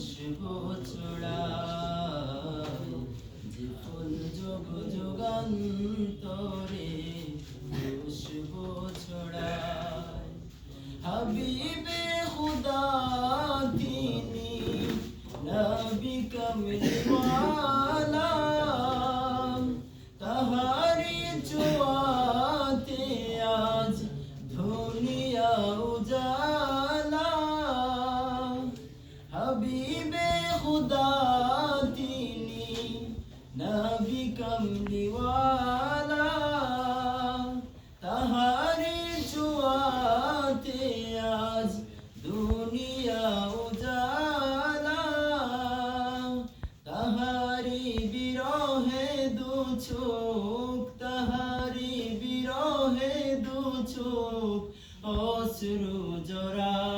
খুশবু ছড়ায় যে ফুল যোগ যুগান্তরে খুশবু ছড়ায় হাবিবে খুদা তিনি নবী কমলিওয়ালা তাহারি হাবিবে খুদা তিনি, নবী কমলিওয়ালা তাহারি চুয়াতে আজ দুনিয়া উজালা। তাহারি বিরহে দু চোখ, তাহারি বিরহে দু চোখ, অশ্রু জরায়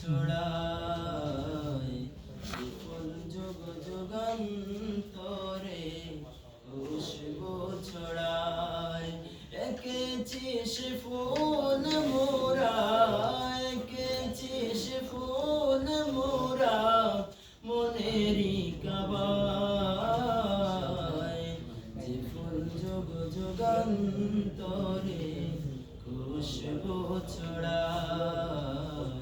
ছড়ায়। ফুল যুগ যুগান্তরে খুশবু ছড়ায়। একেছি সে ফুল মোরা একেছি সে ফুল মোরা মনেরি কাবায়। ফুল যোগ যুগান্তরে খুশবু ছড়ায়।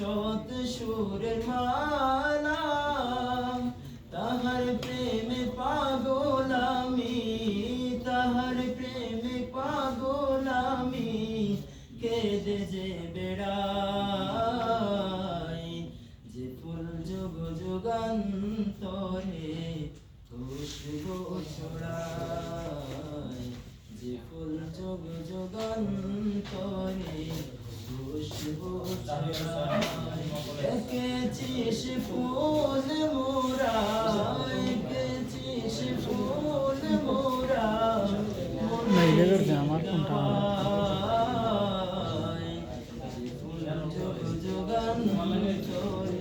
শত সুরের মালা, তাহার প্রেমে পাগল তাহার প্রেমে পাগল আমি, কেঁদে যে বেড়াই, যে ফুল যুগ যুগান্তরে খুশবু ছড়ায় যে ফুল যুগ যুগান্তরে একেছিস ফুল মোরা একেছিস ফুল মোরা আমার যুগ যুগান্তরে